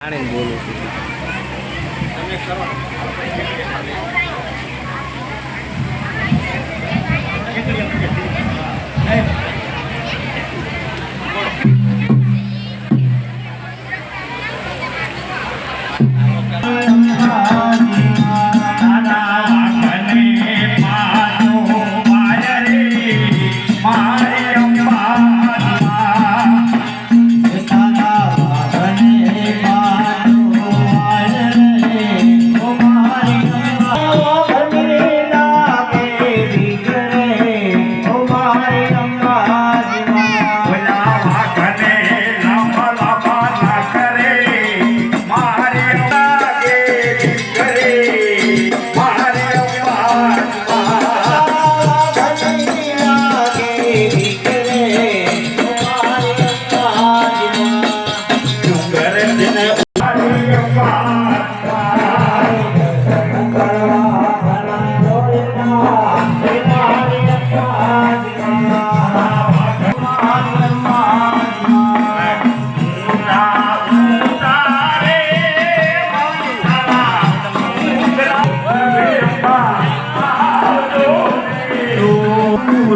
જાણીને બોલું છું. આ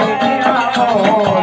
오